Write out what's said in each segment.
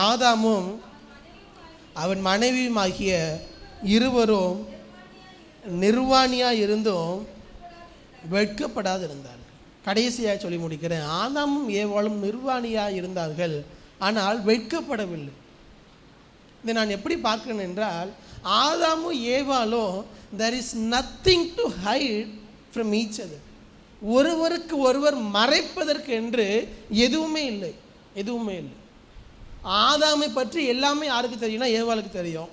ஆதாமும் அவன் மனைவியுமாகிய இருவரும் நிர்வாணியாக இருந்தும் வெட்கப்படாது இருந்தார்கள் கடைசியாக சொல்லி முடிக்கிறேன் ஆதாமும் ஏவாளும் நிர்வாணியாக இருந்தார்கள். ஆனால் வெட்கப்படவில்லை. இதை நான் எப்படி பார்க்கிறேன் என்றால் ஆதாமும் ஏவாலும் there is nothing to hide from each other ஒருவருக்கு ஒருவர் மறைப்பதற்கு என்று எதுவுமே இல்லை. எதுவுமே இல்லை. ஆதாமை பற்றி எல்லாமே யாருக்கு தெரியும்னா ஏவாளுக்கு தெரியும்.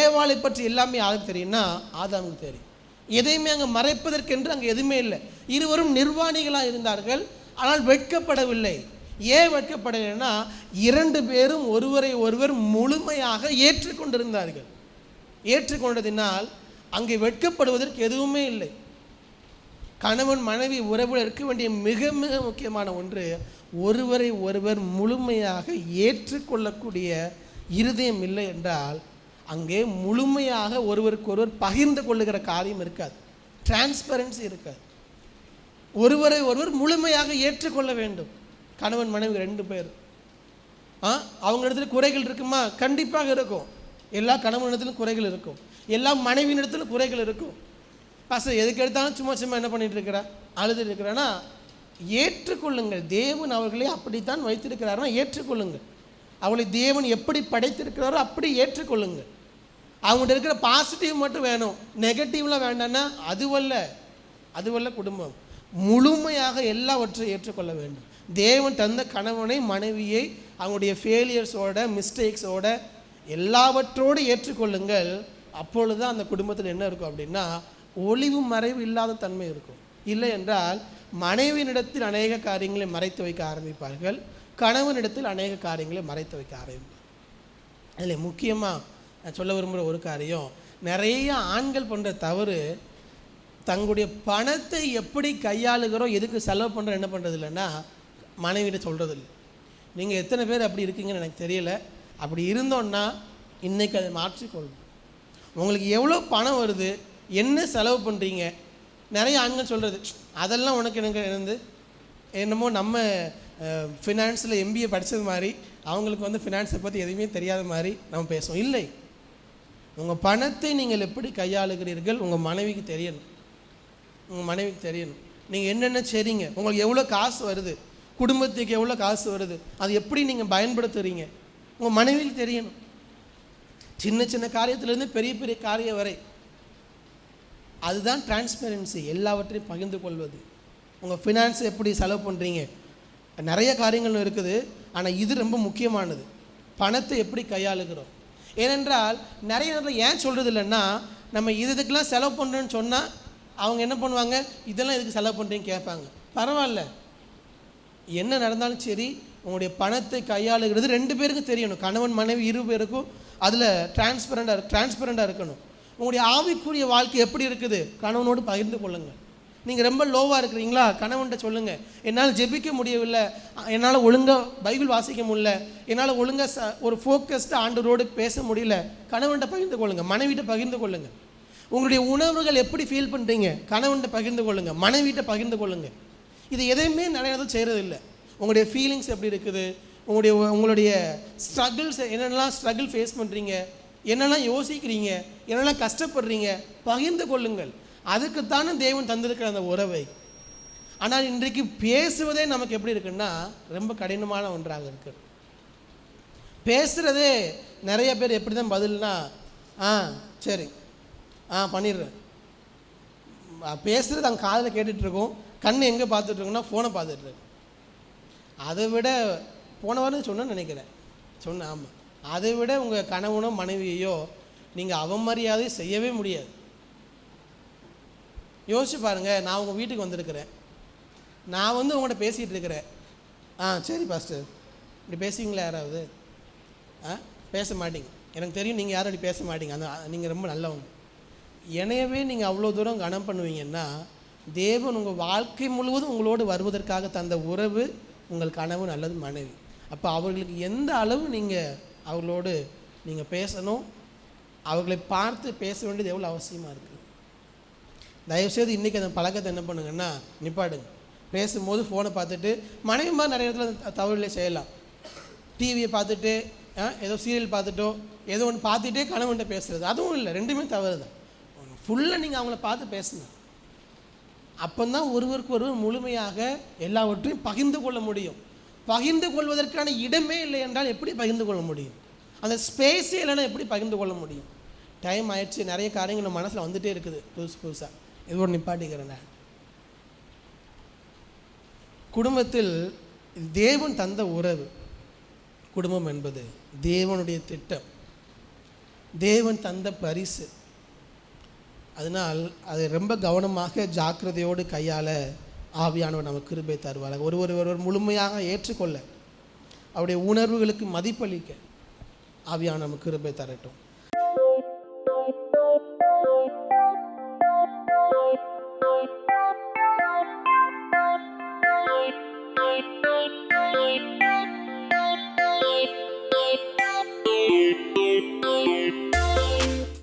ஏவாளை பற்றி எல்லாமே யாருக்கு தெரியும்னா ஆதாமுக்கு தெரியும். எதையுமே அங்கே மறைப்பதற்கென்று அங்கே எதுவுமே இல்லை. இருவரும் நிர்வாணிகளாக இருந்தார்கள். ஆனால் வெட்கப்படவில்லை. ஏன் வெட்கப்படலைன்னா இரண்டு பேரும் ஒருவரை ஒருவர் முழுமையாக ஏற்றுக்கொண்டிருந்தார்கள். ஏற்றுக்கொண்டதினால் அங்கே வெட்கப்படுவதற்கு எதுவுமே இல்லை. கணவன் மனைவி உறவில் இருக்க வேண்டிய மிக மிக முக்கியமான ஒன்று ஒருவரை ஒருவர் முழுமையாக ஏற்றுக்கொள்ளக்கூடிய இருதயம் இல்லை என்றால் அங்கே முழுமையாக ஒருவருக்கு ஒருவர் பகிர்ந்து கொள்ளுகிற காரியம் இருக்காது. டிரான்ஸ்பரன்சி இருக்காது. ஒருவரை ஒருவர் முழுமையாக ஏற்றுக்கொள்ள வேண்டும். கணவன் மனைவி ரெண்டு பேர். ஆ? அவங்க இடத்துல குறைகள் இருக்குமா? கண்டிப்பாக இருக்கும். எல்லா கணவன் இடத்துலையும் குறைகள் இருக்கும். எல்லா மனைவியின் இடத்துல குறைகள் இருக்கும். பாஸ்டர் எதுக்கு எடுத்தாலும் சும்மா சும்மா என்ன பண்ணிட்டு இருக்கிறா? அழுது இருக்கிறேன்னா ஏற்றுக்கொள்ளுங்கள். தேவன் அவர்களை அப்படித்தான் வைத்திருக்கிறாருன்னா ஏற்றுக்கொள்ளுங்கள். அவளை தேவன் எப்படி படைத்திருக்கிறாரோ அப்படி ஏற்றுக்கொள்ளுங்கள். அவங்கள்ட்ட இருக்கிற பாசிட்டிவ் மட்டும் வேணும். நெகட்டிவ்லாம் வேண்டாம்னா அதுவல்ல. அதுவல்ல குடும்பம். முழுமையாக எல்லாவற்றையும் ஏற்றுக்கொள்ள வேண்டும். தேவன் தந்த கணவனை மனைவியை அவங்களுடைய ஃபெயிலியர்ஸோட மிஸ்டேக்ஸோட எல்லாவற்றோடு ஏற்றுக்கொள்ளுங்கள். அப்பொழுது தான் அந்த குடும்பத்தில் என்ன இருக்கும் அப்படின்னா ஒளிவு மறைவு இல்லாத தன்மை இருக்கும். இல்லை என்றால் மனைவியினிடத்தில் அநேக காரியங்களை மறைத்து வைக்க ஆரம்பிப்பார்கள். கணவனிடத்தில் அநேக காரியங்களை மறைத்து வைக்க ஆரம்பிப்பார். அதில் முக்கியமாக நான் சொல்ல விரும்புகிற ஒரு காரியம் நிறைய ஆண்கள் பண்ணுற தவறு தங்களுடைய பணத்தை எப்படி கையாளுகிறோம் எதுக்கு செலவு பண்ணுறோம் என்ன பண்ணுறது இல்லைன்னா மனைவிட்ட சொல்கிறது இல்லை நீங்கள் எத்தனை பேர் அப்படி இருக்கீங்கன்னு எனக்கு தெரியல. அப்படி இருந்தோன்னா இன்றைக்கி அதை மாற்றிக்கொள்ளும் உங்களுக்கு எவ்வளோ பணம் வருது என்ன செலவு பண்ணுறீங்க நிறைய ஆண்கள் சொல்கிறது அதெல்லாம் உனக்கு எனக்கு இருந்து என்னமோ நம்ம ஃபினான்ஸில் எம்பிஏ படித்தது மாதிரி அவங்களுக்கு வந்து ஃபினான்ஸை பற்றி எதுவுமே தெரியாத மாதிரி நம்ம பேசுவோம். இல்லை. உங்கள் பணத்தை நீங்கள் எப்படி கையாளுகிறீர்கள் உங்கள் மனைவிக்கு தெரியணும். உங்கள் மனைவிக்கு தெரியணும். நீங்கள் என்னென்ன செய்றீங்க? உங்களுக்கு எவ்வளோ காசு வருது? குடும்பத்துக்கு எவ்வளோ காசு வருது? அது எப்படி நீங்கள் பயன்படுத்துகிறீங்க உங்கள் மனைவிக்கு தெரியணும். சின்ன சின்ன காரியத்திலேருந்து பெரிய பெரிய காரியம் வரை. அதுதான் டிரான்ஸ்பெரன்சி எல்லாவற்றையும் பகிர்ந்து கொள்வது. உங்கள் ஃபினான்ஸ் எப்படி செலவு பண்ணுறீங்க நிறைய காரியங்கள் இருக்குது ஆனால் இது ரொம்ப முக்கியமானது. பணத்தை எப்படி கையாளுகிறோம்? ஏனென்றால் நிறைய நேரத்தில் ஏன் சொல்கிறது இல்லைன்னா நம்ம இது இதுக்கெல்லாம் செலவு பண்ணுறேன்னு சொன்னால் அவங்க என்ன பண்ணுவாங்க? இதெல்லாம் இதுக்கு செலவு பண்ணுறீங்க கேட்பாங்க. பரவாயில்ல. என்ன நடந்தாலும் சரி உங்களுடைய பணத்தை கையாளுகிறது ரெண்டு பேருக்கும் தெரியணும். கணவன் மனைவி இரு பேருக்கும் அதில் டிரான்ஸ்பரண்டாக டிரான்ஸ்பரண்டாக இருக்கணும். உங்களுடைய ஆவிக்குரிய வாழ்க்கை எப்படி இருக்குது? கணவனோடு பகிர்ந்து கொள்ளுங்கள். நீங்கள் ரொம்ப லோவாக இருக்கிறீங்களா? கணவன்கிட்ட சொல்லுங்கள் என்னால் ஜெபிக்க முடியவில்லை. என்னால் ஒழுங்காக பைபிள் வாசிக்க முடியல. என்னால் ஒழுங்காக ச ஒரு ஃபோக்கஸ்டாக ஆண்டரோடு பேச முடியல. கணவன்கிட்ட பகிர்ந்து கொள்ளுங்கள் மனைவிட்ட பகிர்ந்து கொள்ளுங்கள் உங்களுடைய உணவுகள் எப்படி ஃபீல் பண்ணுறீங்க கணவன்கிட்ட பகிர்ந்து கொள்ளுங்கள் மனைவிட்ட பகிர்ந்து கொள்ளுங்கள் இது எதையுமே நிறைய செய்கிறது இல்லை உங்களுடைய ஃபீலிங்ஸ் எப்படி இருக்குது? உங்களுடைய உங்களுடைய ஸ்ட்ரகிள்ஸ் என்னென்னலாம் ஸ்ட்ரகிள் ஃபேஸ் பண்ணுறீங்க என்னெல்லாம் யோசிக்கிறீங்க? என்னெல்லாம் கஷ்டப்படுறீங்க? பகிர்ந்து கொள்ளுங்கள். அதுக்குத்தானே தேவன் தந்திருக்கிற அந்த உறவை. ஆனால் இன்றைக்கு பேசுவதே நமக்கு எப்படி இருக்குன்னா ரொம்ப கடினமான ஒன்றாக இருக்கு. பேசுகிறதே நிறைய பேர் எப்படி தான் பதில்னா ஆ சரி. ஆ பண்ணிடுறேன். பேசுகிறது அங்கே காதில் கேட்டுட்ருக்கோம் கண் எங்கே பார்த்துட்ருக்கோன்னா ஃபோனை பார்த்துட்ருக்கு அதை விட போன வாரம் சொன்னேன்னு நினைக்கிறேன். சொன்னேன் ஆமாம் அதை விட உங்கள் கணவனோ மனைவியையோ நீங்கள் அவமரியாதை செய்யவே முடியாது. யோசிச்சு பாருங்கள் நான் உங்கள் வீட்டுக்கு வந்திருக்கிறேன். நான் வந்து உங்கள்கிட்ட பேசிகிட்டு இருக்கிறேன். ஆ சரி பாஸ்டர் இப்படி பேசுவீங்களா யாராவது? ஆ பேச மாட்டீங்க. எனக்கு தெரியும் நீங்கள் யாரும் அப்படி பேச மாட்டீங்க. அந்த நீங்கள் ரொம்ப நல்லவங்க. எனவே நீங்கள் அவ்வளோ தூரம் கனம் பண்ணுவீங்கன்னா தேவன் உங்கள் வாழ்க்கை முழுவதும் உங்களோடு வருவதற்காக தந்த உறவு உங்கள் கனவு அல்லது மனைவி. அப்போ அவர்களுக்கு எந்த அளவு நீங்கள் அவர்களோடு நீங்கள் பேசணும் அவர்களை பார்த்து பேச வேண்டியது எவ்வளோ அவசியமாக இருக்குது தயவுசெய்து இன்றைக்கி அந்த பழக்கத்தை என்ன பண்ணுங்கன்னா நிப்பாடுங்க பேசும்போது ஃபோனை பார்த்துட்டு மனைவி மாதிரி நிறைய இடத்துல தவறுகளை செய்யலாம். டிவியை பார்த்துட்டு ஏதோ சீரியல் பார்த்துட்டோ ஏதோ ஒன்று பார்த்துட்டே கணவன்கிட்ட பேசுறது. அதுவும் இல்லை ரெண்டுமே தவறு தான். ஃபுல்லாக நீங்கள் அவங்கள பார்த்து பேசணும் தான் ஒருவருக்கு ஒருவர் முழுமையாக எல்லாவற்றையும் பகிர்ந்து கொள்ள முடியும். பகிர்ந்து கொள்வதற்கான இடமே இல்லை என்றால் எப்படி பகிர்ந்து கொள்ள முடியும்? அந்த ஸ்பேஸே இல்லைன்னா எப்படி பகிர்ந்து கொள்ள முடியும்? டைம் ஆயிடுச்சு நிறைய காரியங்கள் மனசில் வந்துகிட்டே இருக்குது புதுசு புதுசாக இதோடு நிப்பாட்டிக்கிறேன் குடும்பத்தில் தேவன் தந்த உறவு குடும்பம் என்பது தேவனுடைய திட்டம். தேவன் தந்த பரிசு. அதனால் அதை ரொம்ப கவனமாக ஜாக்கிரதையோடு கையாள ஆவியானவர் நமக்கு கிருபை தருவார் ஒருவர் ஒருவர் முழுமையாக ஏற்றுக்கொள்ள அவருடைய உணர்வுகளுக்கு மதிப்பளிக்க ஆவியானவர் நமக்கு கிருபை தரட்டும்.